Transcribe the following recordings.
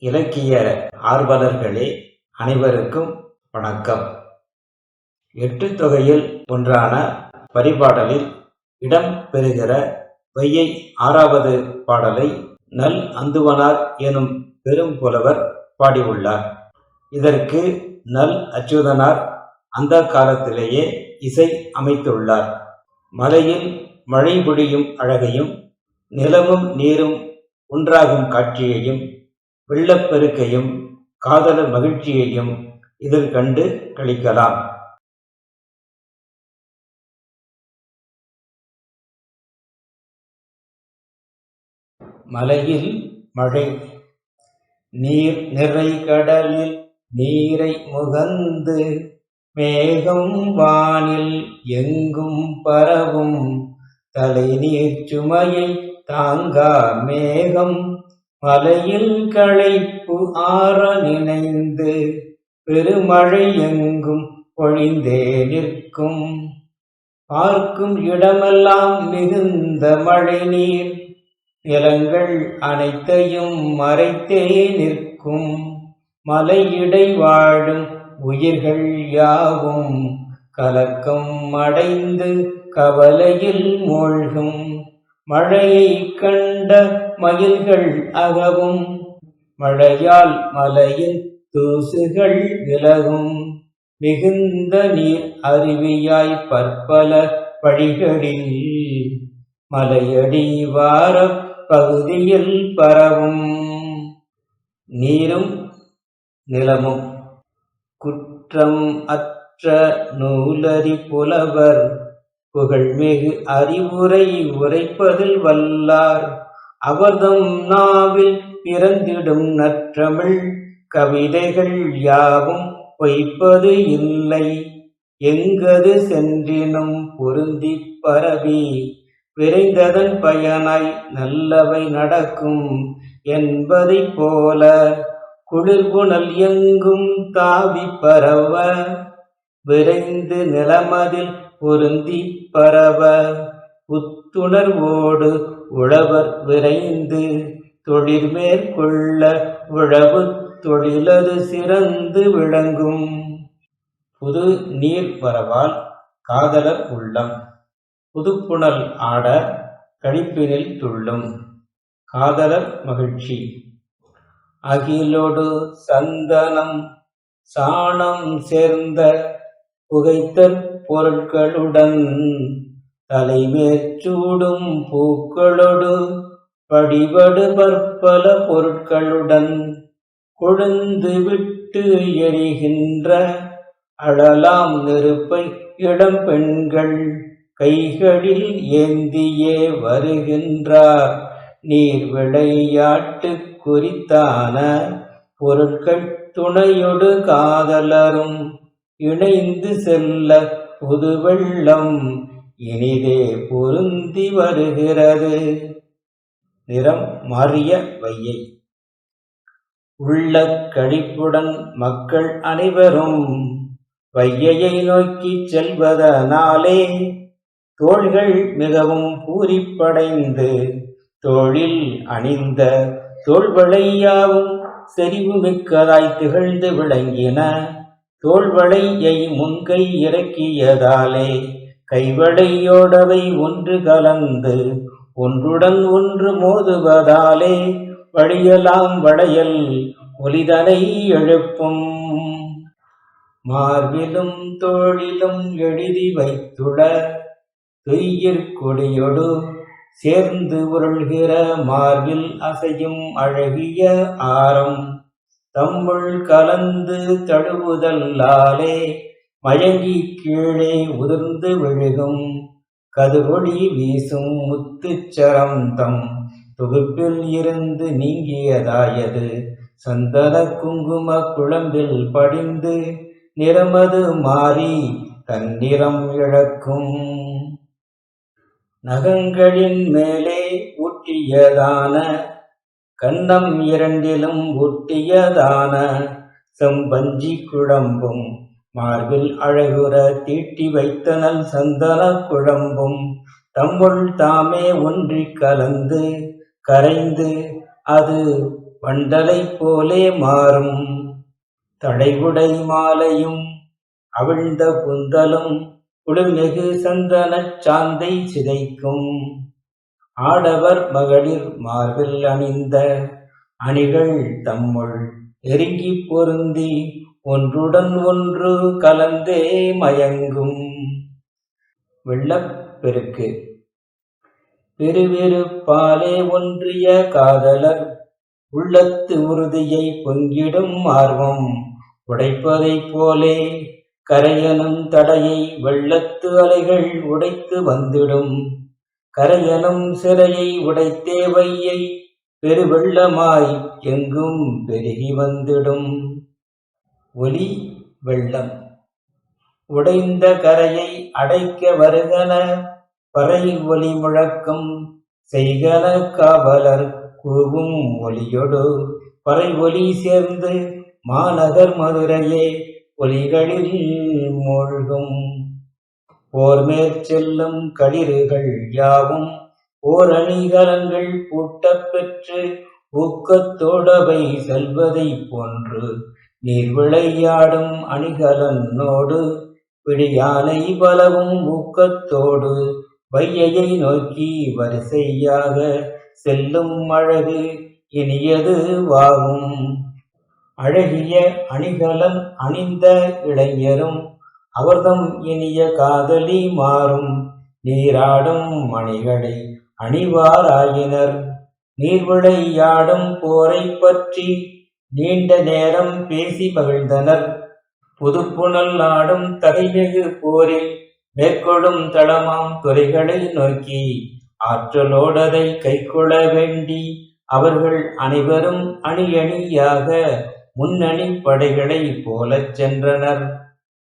இலக்கிய ஆர்வலர்களே அனைவருக்கும் வணக்கம். எட்டு தொகையில் ஒன்றான பரிபாடலில் இடம் பெறுகிற வையை ஆறாவது பாடலை நல் அந்துவனார் எனும் பெரும் புலவர் பாடியுள்ளார். இதற்கு நல் அச்சுதனார் அந்த காலத்திலேயே இசை அமைத்துள்ளார். மலையில் மழை பொழியும் அழகையும் நிலமும் நீரும் ஒன்றாகும் காட்சியையும் வெள்ளப்பெருக்கையும் காதலர் மகிழ்ச்சியையும் இதில் கண்டு களிக்கலாம் மலையில் மழை நீர் நிறை கடலில் நீரை முகந்து மேகம் வானில் எங்கும் பரவும் தலை நீர் சுமையை தாங்கா மேகம் மலையில் களைப்பு ஆற நினைந்து பெருமழை எங்கும் பொழிந்தே நிற்கும். பார்க்கும் இடமெல்லாம் மிகுந்த மழை நீர் நிலங்கள் அனைத்தையும் மறைத்தே நிற்கும். மலையிடை வாழும் உயிர்கள் யாவும் கலக்கம் அடைந்து கவலையில் மூழ்கும். மழையை கண்ட மயில்கள் அகவும். மழையால் மலையின் தூசுகள் விலகும். மிகுந்த நீர் அருவியாய் பற்பல வழிகளில் மலையடி வார பகுதியில் பரவும். நீரும் நிலமும். குற்றம் அற்ற நூலறி புலவர். புகழ்மிகு அறிவுரை உரைப்பதில் வல்லார். அவர்தம் நாவில் பிறந்திடும் நற்றமிழ் கவிதைகள் யாவும் பொய்ப்பது இல்லை. எங்கது சென்றினும் பொருந்தி பரவி விரைந்ததன் பயனாய் நல்லவை நடக்கும் என்பதைப் போல குளிர்குணல் எங்கும் தாவி பரவ விரைந்து நிலமதில் பொருந்தி பரவ புத்துணர்வோடு உழவர் விரைந்து தொழில் மேற்கொள்ள உழவு தொழிலது சிறந்து விளங்கும். புது நீர் வரவால் காதலர் உள்ளம் புதுப்புணல் ஆட கழிப்பினில் துள்ளும். காதலர் மகிழ்ச்சி அகிலோடு சந்தனம் சாணம் சேர்ந்த புகைத்தற் பொருட்களுடன். தலைமேற்சூடும் பூக்களொடு படிபடு பற்பல பொருட்களுடன் கொழுந்து விட்டு எரிகின்ற அழலாம் நெருப்பை இளம் பெண்கள் கைகளில் ஏந்தியே வருகின்றார். நீர் விளையாட்டு குறித்தான பொருட்கள் துணையொடு காதலரும் இணைந்து செல்ல புது வெள்ளம் இனிதே பொருந்தி வருகிறது. நிறம் மாறிய வையை. உள்ள கழிப்புடன் மக்கள் அனைவரும் வையையை நோக்கி செல்வதனாலே தோள்கள் மிகவும் பூரிப்படைந்து தோளில் அணிந்த தோள்வளையாவும் செறிவு மிக்கதாய் திகழ்ந்து விளங்கின தோள்வளையை முன்கை இறக்கியதாலே கைவடையோடவை ஒன்று கலந்து ஒன்றுடன் ஒன்று மோதுவதாலே வழியலாம் வளையல் ஒலிதனை எழுப்பும். மார்பிலும் தோளிலும் எழுதி வைத்துட துயிர் கொடியொடு சேர்ந்து உருள்கிற மார்பில் அசையும் அழகிய ஆரம் தம்முள் கலந்து தழுவுதல்லாலே மயங்கி கீழே உதிர்ந்து விழுகும். கதிரொளி வீசும் முத்துச்சரம் தம் தொகுப்பில் இருந்து நீங்கியதாயது. சந்தன குங்கும குழம்பில் படிந்து நிறமது மாறி தன்னிறம் இழக்கும். நகங்களின் மேலே ஊட்டியதான கன்னம் இரண்டிலும் ஊட்டியதான செம்பஞ்சி குழம்பும். மார்பில் அழகுற தீட்டி வைத்தனல் சந்தன குழம்பும் தம்முள் தாமே ஒன்றி கலந்து கரைந்து அது வண்டலை போலே மாறும். தடைகுடை மாலையும் அவிழ்ந்த குந்தலும் குளிர்மிகு சந்தனச் சாந்தை சிதைக்கும். ஆடவர் மகளிர் மார்பில் அணிந்த அணிகள் தம்முள் நெருங்கிப் பொருந்தி ஒன்றுடன் ஒன்று கலந்தே மயங்கும். வெள்ளப்பெருக்கு. பெருவிருப்பாலே ஒன்றிய காதலர். உள்ளத்து உறுதியை பொங்கிடும் ஆர்வம். உடைப்பதைப் போலே கரையனும் தடையை வெள்ளத்து அலைகள் உடைத்து வந்திடும். கரையனும் சிறையை உடைத்தே வையை பெருவெள்ளமாய் எங்கும் பெருகி வந்திடும். ஒலி வெள்ளம். உடைந்த கரையை அடைக்க வருகன பறை ஒலி முழக்கம் செய்கன காவலர் கூவும் ஒலியொடு பறை ஒலி சேர்ந்து மாநகர் மதுரையே ஒலிகளில் மூழ்கும். போர் மேற்செல்லும் களிறுகள் யாவும் ஓரணிகரங்கள் பூட்டப் பெற்று ஊக்கத்தோடவை செல்வதைப் போன்று நீர் விளையாடும் அணிகலன்னோடு பிடியானை பலவும் ஊக்கத்தோடு வையையை நோக்கி வரிசையாக செல்லும் அழகு இனியது வாகும். அழகிய அணிகலன் அணிந்த இளைஞரும் அவர்தம் இனிய காதலி மாறும். நீராடும் மணிகளை அணிவாராயினர் நீர்விளையாடும் போரைப் பற்றி நீண்ட நேரம் பேசி மகிழ்ந்தனர். புதுப்புணல் நாடும் தகைமிகு போரில் மேற்கொள்ளும் தளமாம் துறைகளை நோக்கி ஆற்றலோடதை கைக்கொள்ள வேண்டி அவர்கள் அனைவரும் அணி அணியாக முன்னணி படைகளைப் போலச் சென்றனர்.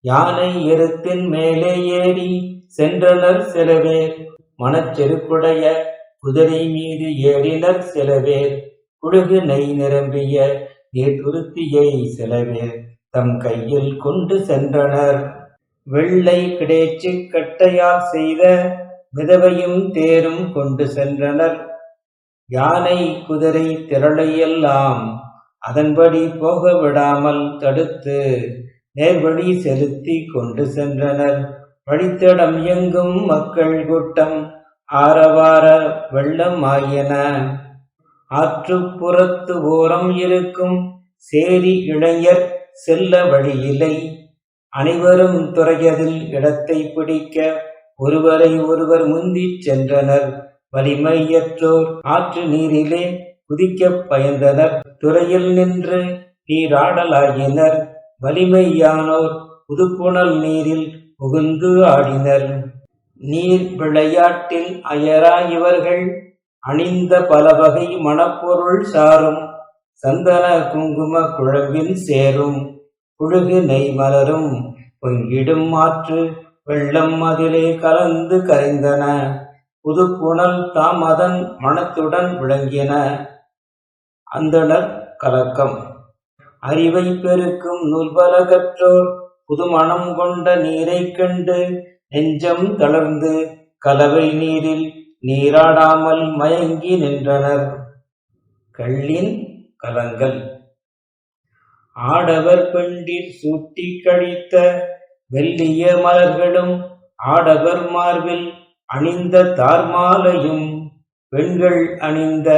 யானை எருத்தின் மேலே ஏறி சென்றனர் சில பேர். மனச்செருக்குடைய குதிரை மீது ஏறினர் சில பேர். குழுகு நெய் நிரம்பிய நீர்த்துருத்தியை சிலவேர் தம் கையில் கொண்டு சென்றனர். வெள்ளை கிடைச்சு கட்டையால் செய்த மிதவையும் தேரும் கொண்டு சென்றனர். யானை குதிரை திரளையெல்லாம் அதன்படி போக விடாமல் தடுத்து நேர்வழி செலுத்தி கொண்டு சென்றனர். வழித்தடம் எங்கும் மக்கள் கூட்டம் ஆரவார வெள்ளம் ஆயின. ஆற்றுப்புறத்து ஓரம் இருக்கும் சேரி இளைஞர் செல்ல வழியில்லை. அனைவரும் துறையதில் இடத்தை பிடிக்க ஒருவரை ஒருவர் முந்திச் சென்றனர். வலிமையற்றோர் ஆற்று நீரிலே குதிக்கப் பயந்தனர். துறையில் நின்று நீராடலாகினர் வலிமையானோர் புதுப்புணல் நீரில் புகுந்து ஆடினர். நீர் விளையாட்டில் அயரா இவர்கள் அணிந்த பலவகை மணப்பொருள் சாரும். சந்தன குங்கும குழம்பில் சேரும். புழுகு நெய் மலரும். பொங்கிடும் மாற்று வெள்ளம் அதிலே கலந்து கரைந்தன. புது புனல் தாம் அதன் மனத்துடன் விளங்கின. அந்தணர் கலக்கம். அறிவை பெருக்கும் நூல்பல கற்றோர் புதுமணம் கொண்ட நீரைக் கண்டு நெஞ்சம் தளர்ந்து கலவை நீரில் நீராடாமல் மயங்கி நின்றனர். கள்ளின் கலங்கள். ஆடவர் பெண்டிர் சூட்டி கழித்த வெள்ளிய மலர்களும் ஆடவர் மார்பில் அணிந்த தார்மாலையும் பெண்கள் அணிந்த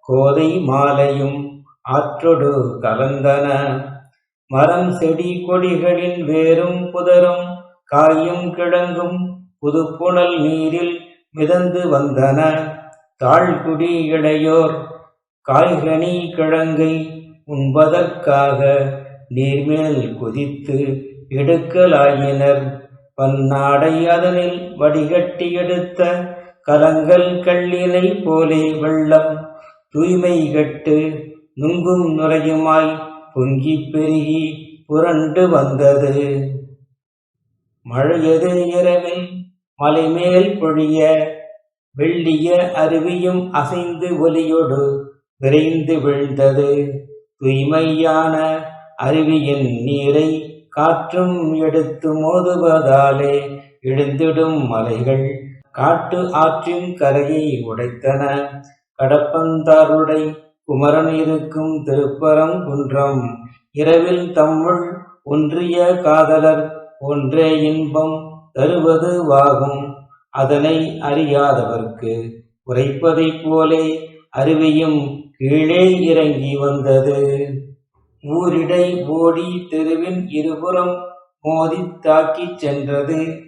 கோதை மாலையும் ஆற்றொடு கலந்தன. மரம் செடி கொடிகளின் வேரும் புதரும் காயும் கிழங்கும் புதுப்புணல் நீரில் மிதந்து வந்தன. தாழ்குடி இளையோர் காய்கனி கிழங்கை உண்பதற்காக நீர்மேல் குதித்து எடுக்கலாயினர். பன்னாடை அதனில் வடிகட்டி எடுத்த கலங்கல் கள்ளினை போலே வெள்ளம் தூய்மை கட்டு நுங்கும் நுரையுமாய் பொங்கிப் பெருகி புரண்டு வந்தது. மழையது இரவில் மலைமேல் பொழிய வெள்ளிய அருவியும் அசைந்து ஒலியோடு விரைந்து விழுந்தது. தூய்மையான அருவியின் நீரை காற்றும் எடுத்து மோதுவதாலே எழுந்திடும் மலைகள் காட்டு ஆற்றின் கரையை உடைத்தன. கடப்பந்தாருடை குமரன் இருக்கும் திருப்பரங்குன்றம் இரவில் தம்முள் ஒன்றிய காதலர் ஒன்றே இன்பம் தருவதுவாகும் அதனை அறியாதவர்க்கு உரைப்பதைப் போலே அருவியும் கீழே இறங்கி வந்தது. ஊரிடை ஓடி தெருவின் இருபுறம் மோதித் தாக்கிச் சென்றது.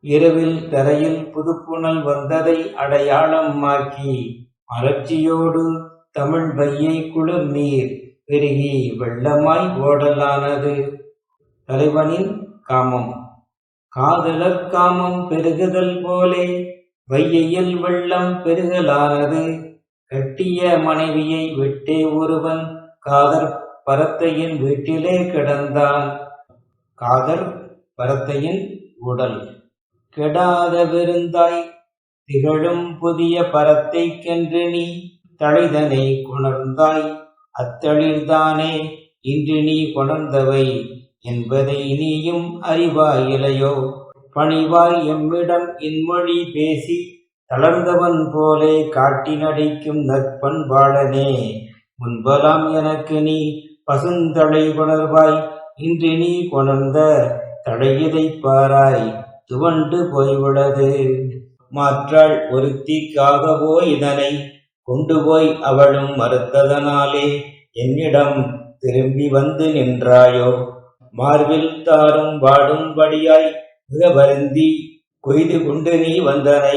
இரவில் தரையில் புதுப்புணல் வந்ததை அடையாளமாக்கி மலர்ச்சியோடு தமிழ் வையை குளிர் நீர் பெருகி வெள்ளமாய் ஓடலானது. தலைவனின் காமம். காதலர் காமம் பெருகுதல் போலே வையையில் வெள்ளம் பெருகலானது கட்டிய மனைவியை விட்டே ஒருவன் காதற் பரத்தையின் வீட்டிலே கிடந்தான். காதர் பரத்தையின் உடல். கெடாத விருந்தாய் திகழும் புதிய பரத்தைக்கென்று நீ தழைதனை கொணர்ந்தாய். அத்தளிர்தானே இன்று நீ கொணர்ந்தவை. என்பதை நீயும் அறிவாய் இலையோ பணிவாய் எம்மிடம் இன்மொழி பேசி தளர்ந்தவன் போலே காட்டி நடிக்கும் நற்பண்பாளனே முன்பலாம் எனக்கு நீ பசுந்தழை கொணர்வாய் இன்று நீ கொணர்ந்த தழையதைப் பாராய் துவண்டு போய்விடது. மாற்றாள் ஒருத்திக்காகவோ இதனை கொண்டு போய் அவளும் மறுத்ததனாலே என்னிடம் திரும்பி வந்து நின்றாயோ? மார்பில் தாரும் வாடும்படியாய் மிக வருந்தி கொய்து கொண்டு நீ வந்தனை.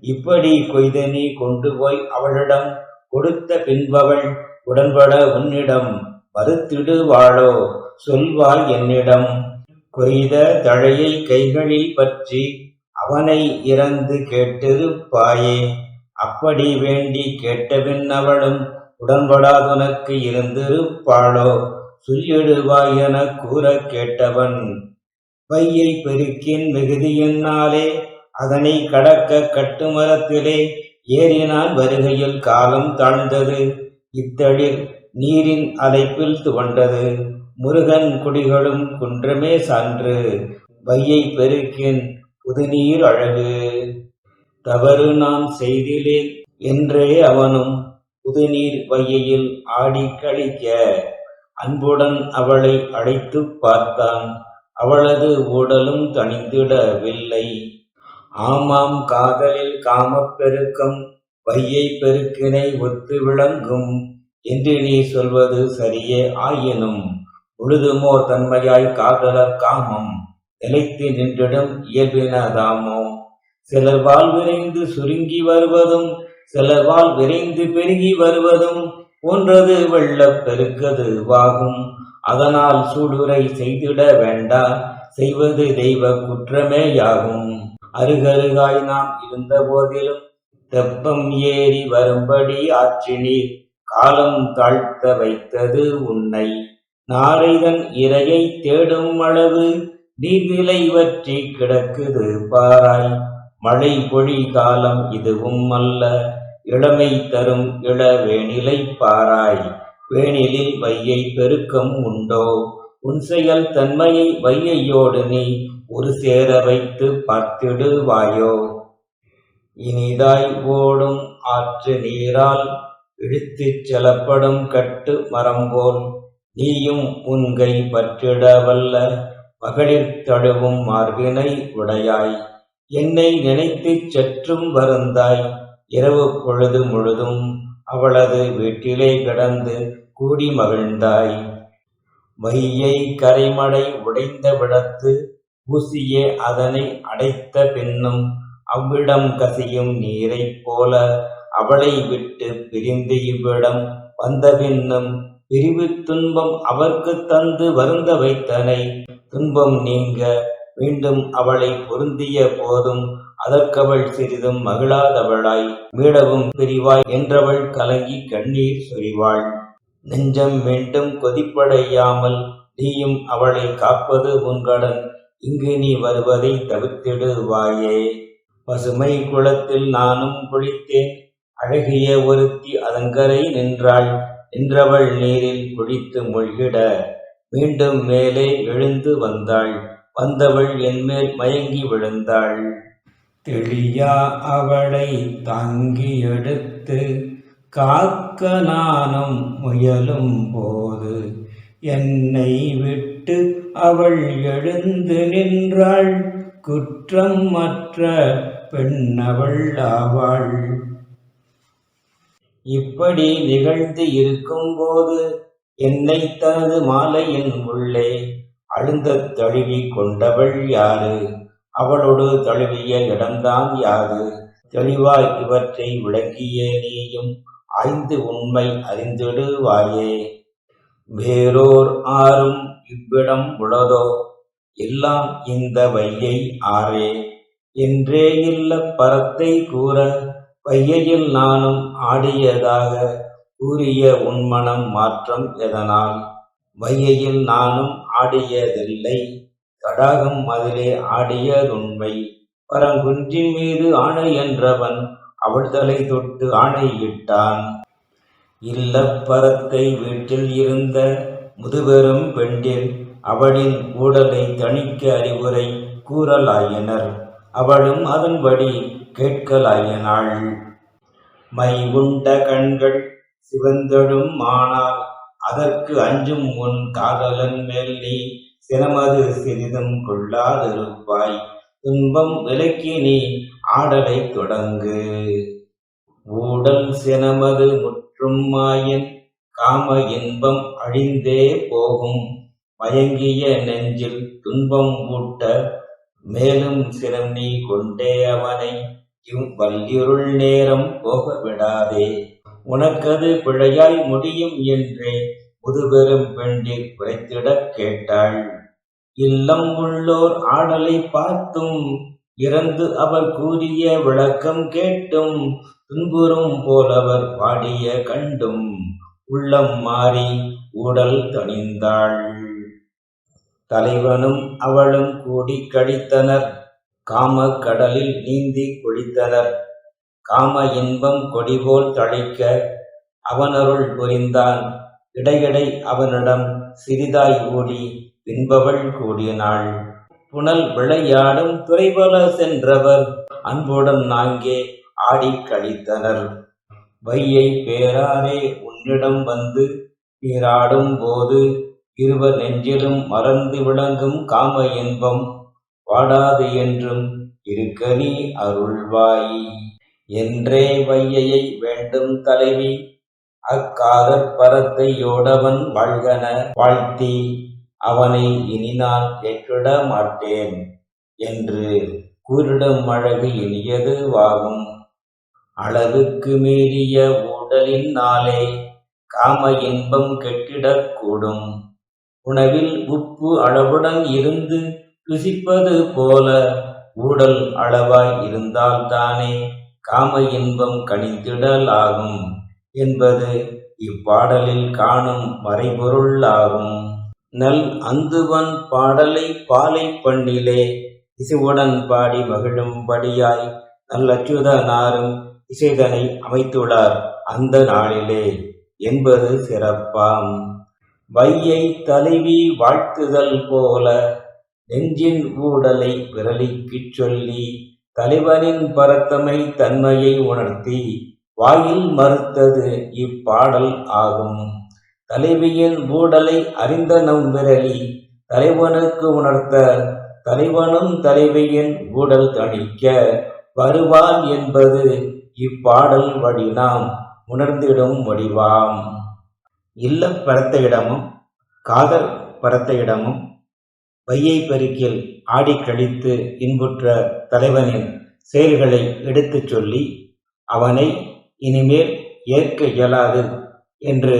இப்படி கொய்து நீ கொண்டு போய் அவளிடம் கொடுத்த பின்பவள் உடன்பட உன்னிடம் மறுத்திடுவாளோ சொல்வாள் என்னிடம். கொய்த தழையை கைகளில் பற்றி அவனை இறந்து கேட்டிருப்பாயே. அப்படி வேண்டி கேட்டபின் அவளும் உடன்படாதுனக்கு இருந்திருப்பாளோ. சொல்லிடுவாய் என கூற கேட்டவன். பையை பெருக்கின் மிகுதியினாலே அதனை கடக்க கட்டுமரத்திலே ஏறினான் வருகையில் காலம் தாழ்ந்தது. இத்தழில் நீரின் அலைப்பில் துவண்டது. முருகன் குடிகளும் குன்றமே சான்று. வையை பெருக்கின் புதுநீர் அழகு. தவறு நான் செய்திலேன் என்றே அவனும் புதுநீர் வையையில் ஆடி கழிக்க அன்புடன் அவளை அழைத்துப் பார்த்தான். அவளது ஊடலும் தணிந்திடவில்லை. ஆமாம் காதலில் காமப் பெருக்கம் வையை பெருக்கினை ஒத்து விளங்கும் என்று நீ சொல்வது சரியே ஆயினும் முழுதுமோர் தன்மையாய் காதலர் காமம் நிலைத்து நின்றிடும் இயல்பினதாமோ? சிலர் வால் விரைந்து சுருங்கி வருவதும் சிலர் வால் விரைந்து பெருகி வருவதும் போன்றது வெள்ளப் பெருக்கது வாகும். அதனால் சூடுரை செய்திட வேண்டா செய்வது தெய்வ குற்றமேயாகும் அருகருகாய் நாம் இருந்த போதிலும் தெப்பம் ஏறி வரும்படி ஆற்றினீர். காலம் தாழ்த்த வைத்தது உன்னை. நாரைதன் இரையை தேடும் அளவு நீர்நிலை வற்றி கிடக்குது பாராய். மழை பொழி காலம் இதுவும் அல்ல. இளமை தரும் இளவேனிலை பாராய் வேணிலில் வையை பெருக்கம் உண்டோ? உன் செயல் தன்மையை வையையோடு நீ ஒரு சேர வைத்து பார்த்திடுவாயோ? இனிதாய் ஓடும் ஆற்று நீரால் இழுத்துச் செலப்படும் கட்டு மரம்போல் நீயும் உன்கை பற்றிடவல்ல மகளிர் தழுவும் மார்பினை உடையாய். என்னை நினைத்துச் சற்றும் வருந்தாய் இரவு பொழுது முழுதும் அவளது வீட்டிலே கிடந்து கூடி மகிழ்ந்தாய். வையை கரைமடை உடைந்த விடத்து ஊசியே அதனை அடைத்த பின்னும் அவ்விடம் கசியும் நீரைப் போல அவளை விட்டு பிரிந்து இவ்விடம் வந்த பின்னும் பிரிவு துன்பம் அவர்க்கு தந்து வருந்த வைத்தனை. துன்பம் நீங்க மீண்டும் அவளை பொருந்திய போதும் அதற்கவள் சிறிதும் மகிழாதவளாய் மீளவும் பிரிவாய் என்றவள் கலங்கி கண்ணீர் சொரிவாள். நெஞ்சம் மீண்டும் கொதிப்படையாமல் நீயும் அவளை காப்பது உன்கடன் இங்கு நீ வருவதை தவிர்த்திடுவாயே பசுமை குளத்தில் நானும் குளித்தேன். அழகிய ஒருத்தி அதங்கரை நின்றாள். நின்றவள் நீரில் குளித்து மூழ்கிட. மீண்டும் மேலே எழுந்து வந்தாள். வந்தவள் என்மேல் மயங்கி விழுந்தாள். தெளியா அவளை தாங்கி எடுத்து காக்க நானும் முயலும் போது என்னை விட்டு அவள் எழுந்து நின்றாள். குற்றம் மற்ற பெண்ணவள் ஆவாள். இப்படி நிகழ்ந்து இருக்கும்போது என்னை தனது மாலையின் உள்ளே அழுந்தத் தழுவி கொண்டவள் யாரு? அவளோடு தழுவிய இடம்தான் யாது? தெளிவாய் இவற்றை விளக்கிய நீயும் ஐந்து உண்மை அறிந்திடுவாயே வேறோர் ஆறும் இவ்விடம் உளதோ? எல்லாம் இந்த வையை ஆரே என்றே இல்ல பரத்தை கூற வையையில் நானும் ஆடியதாக கூறிய உன்மனம் மாற்றம் எதனால்? வையையில் நானும் ஆடியதில்லை. தடாகம் அதிலே ஆடியதுண்மை. பரங்குன்றின் மீது ஆணை என்றவன் அவள் தலை தொட்டு ஆணையிட்டான் இல்லப்பரத்தை வீட்டில் இருந்த முதுபெரும் பெண்டில் அவளின் ஊடலை தணிக்க அறிவுரை கூறலாயினர். அவளும் அதன்படி கேட்கலாயினாள். மை உண்ட கண்கள் சிவந்தடும் ஆனால் அதற்கு அஞ்சும் உன் காதலன் மேல் நீ சினமது சிறிதும் கொள்ளாதிருப்பாய். துன்பம் விலக்கி நீ ஆடலை தொடங்கு. ஊடல் சினமது முற்றும் மாயின் காம இன்பம் அழிந்தே போகும். மயங்கிய நெஞ்சில் துன்பம் ஊட்ட மேலும் சினம் நீ கொண்டே அவனை. இவ் வல்லிருள் நேரம் போக விடாதே உனக்கது பிழையாய் முடியும் என்றே முதுபெரும் பெண்டில் குறைத்திடக் கேட்டாள். இல்லம் உள்ளோர் ஆடலை பார்த்தும் இறந்து அவர் கூறிய விளக்கம் கேட்டும். துன்புறும் போலவர் பாடிய கண்டும் உள்ளம் மாறி ஊடல் தணிந்தாள். தலைவனும் அவளும் கூடி கழித்தனர். காம கடலில் நீந்தி குளித்தனர். காம இன்பம் கொடிபோல் தழைக்க அவனருள் புரிந்தான். இடையிடை அவனிடம் சிறிதாய் ஓடி பின்பவள் கூடியனாள் புனல் விளையாடும் துறைபல சென்றவர். அன்புடன் நாங்கே ஆடிக் கழித்தனர். வையை பேராரே உன்னிடம் வந்து நீராடும் போது இருவர் நெஞ்சிலும் மறந்து விளங்கும் காம இன்பம் வாடாது என்றும் இருக்கனி அருள்வாய். என்றே வையையை வேண்டும் தலைவி அக்காதற் பரத்தையோடவன் வாழ்கன வாழ்த்தி அவனை இனி நான் ஏற்றிட மாட்டேன் என்று கூறிடும் அழகு இனியதுவாகும் அளவுக்கு மீறிய ஊடலின் நாளே காம இன்பம் கெட்டிடக்கூடும் உணவில் உப்பு அளவுடன் இருந்து ருசிப்பது போல ஊடல் அளவாய் இருந்தால்தானே காம இன்பம் கணித்திடலாகும் என்பது இப்பாடலில் காணும் மறைபொருளாகும். நல் அந்துவன் பாடலை பாலை பண்ணிலே இசைவுடன் பாடி மகிழும்படியாய் நல்லச்சுதனாரும் இசைதனை அமைத்துள்ளார் அந்த நாளிலே என்பது சிறப்பாம். வையை தலைவி வாழ்த்துதல் போல நெஞ்சின் ஊடலை விரலிக்குச் சொல்லி தலைவனின் பரத்தமை தன்மையை உணர்த்தி வாயில் மறுத்தது இப்பாடல் ஆகும். தலைவியின் ஊடலை அறிந்த நம் விரலி தலைவனுக்கு உணர்த்த தலைவனும் தலைவியின் ஊடல் தணிக்க வருவான் என்பது இப்பாடல் வழி நாம் உணர்ந்திடும் வடிவாம். இல்ல பரத்த இடமும் காதல் பரத்த இடமும் வையை பெருக்கில் ஆடிக் கழித்து இன்புற்ற தலைவனின் செயல்களை எடுத்துச் சொல்லி அவனை இனிமேல் ஏற்க இயலாது என்று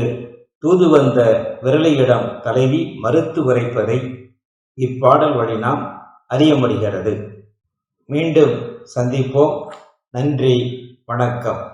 தூது வந்த விரலியிடம் தலைவி மறுத்து உரைப்பதை இப்பாடல் வழி நாம் அறிய முடிகிறது. மீண்டும் சந்திப்போம். நன்றி. வணக்கம்.